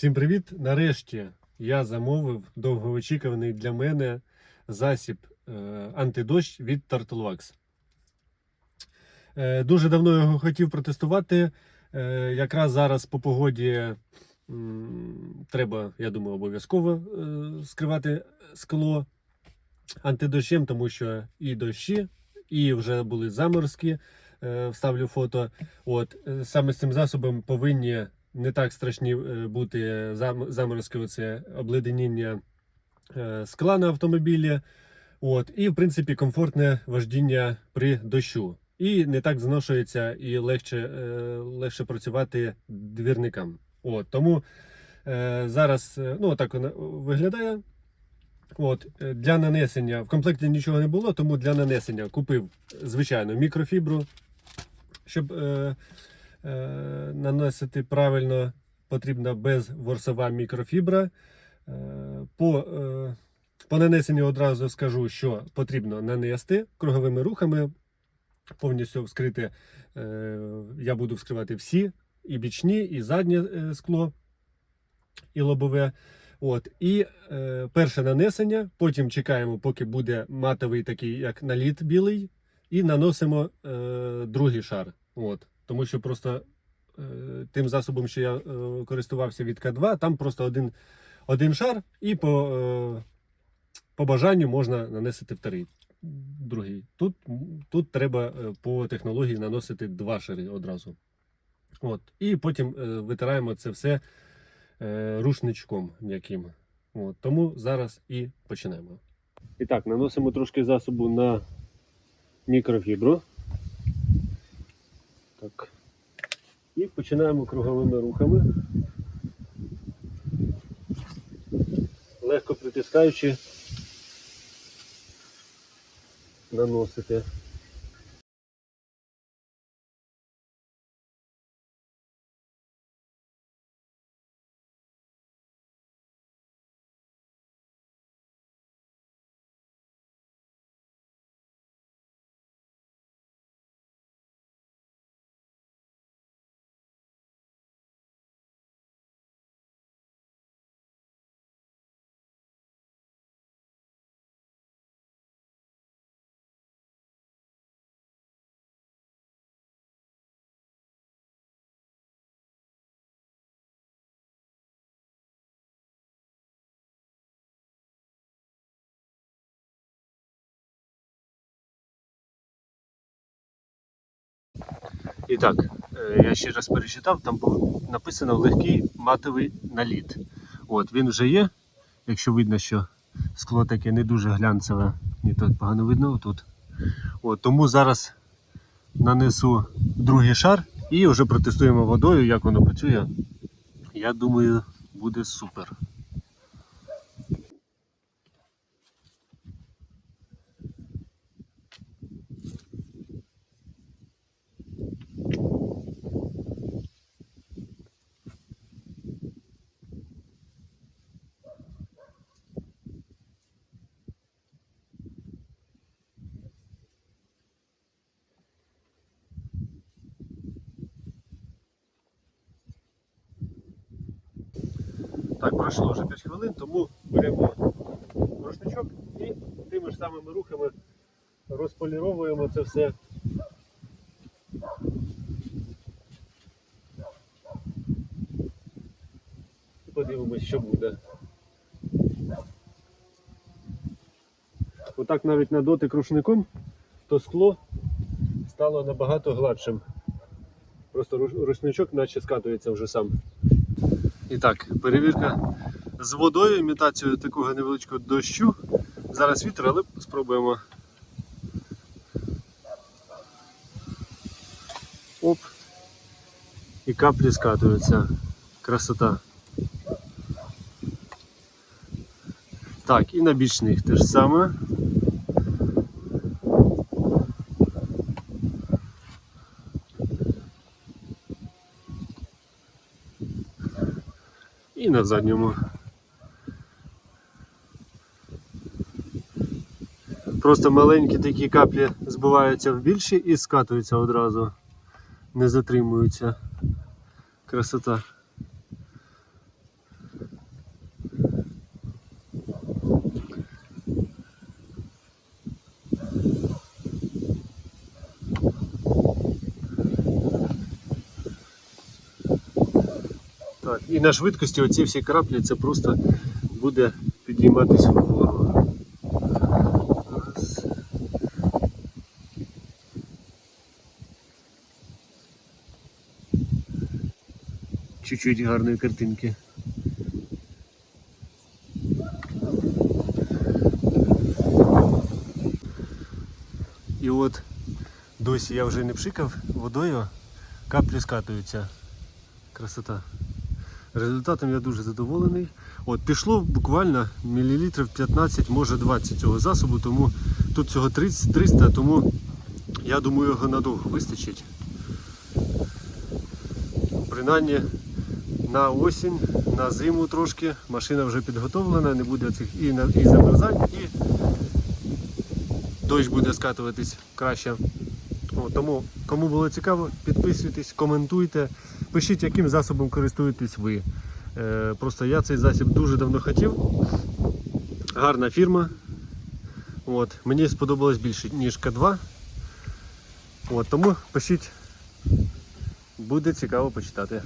Всім привіт! Нарешті я замовив довгоочікуваний для мене засіб е, антидощ від Turtlewax. Е, дуже давно його хотів протестувати. Е, якраз зараз по погоді треба, я думаю, обов'язково скривати скло антидощем, тому що і дощі, і вже були заморозки. Е, вставлю фото. От саме з цим засобом повинні не так страшні е, бути заморозки, оце обледеніння е, скла на автомобілі. От, і, в принципі, комфортне вождіння при дощу. І не так зношується і легше, е, легше працювати двірникам. От, тому зараз ну, так воно виглядає. От, для нанесення в комплекті нічого не було, тому для нанесення купив звичайну мікрофібру, щоб наносити правильно, потрібна безворсова мікрофібра. Е, по, е, по нанесенню одразу скажу, що потрібно нанести круговими рухами, повністю вскрити. Е, я буду вскривати всі, і бічні, і заднє е, скло, і лобове. От, і е, перше нанесення, потім чекаємо, поки буде матовий такий, як наліт білий, і наносимо е, другий шар. От, тому що просто е, тим засобом, що я е, користувався від К2, там просто один, один шар, і по, е, по бажанню можна нанести вторий. Другий. Тут, тут треба е, по технології наносити два шари одразу. От. І потім е, витираємо це все е, рушничком м'яким. От. Тому зараз і починаємо. І так, наносимо трошки засобу на мікрофібру. Так. І починаємо круговими рухами. Легко притискаючи, наносити. І так, е, я ще раз перечитав, там було написано легкий матовий наліт. От, він вже є. Якщо видно, що скло таке не дуже глянцеве, ні тут погано видно отут. От, тому зараз нанесу другий шар і вже протестуємо водою, як воно працює. Я думаю, буде супер. Так, пройшло вже 5 хвилин, тому беремо рушничок і тими ж самими рухами розполіровуємо це все. І подивимось, що буде. Отак навіть на дотик рушником, то скло стало набагато гладшим. Просто рушничок наче скатується вже сам. І так, перевірка з водою, імітацією такого невеличкого дощу. Зараз вітер, але спробуємо. Оп. І каплі скатуються. Красота. Так, і на бічних те ж саме. І на задньому. Просто маленькі такі каплі збиваються в більші і скатуються одразу, не затримуються. Красота. І на швидкості оці всі краплі це просто буде підійматися вгору. Чуть-чуть гарної картинки. І от досі я вже не пшикав водою, каплі скатуються. Красота. Результатом я дуже задоволений. От пішло буквально мілілітрів 15, може 20 цього засобу, тому тут цього 30, 300, тому я думаю, його надовго вистачить. Принаймні на осінь, на зиму трошки машина вже підготовлена, не буде цих і, на- і замерзань, і дощ буде скатуватись краще. О, тому, кому було цікаво, підписуйтесь, коментуйте, пишіть, яким засобом користуєтесь ви. Е, просто я цей засіб дуже давно хотів. Гарна фірма. От, мені сподобалось більше, ніж К2. От, тому пишіть, буде цікаво почитати.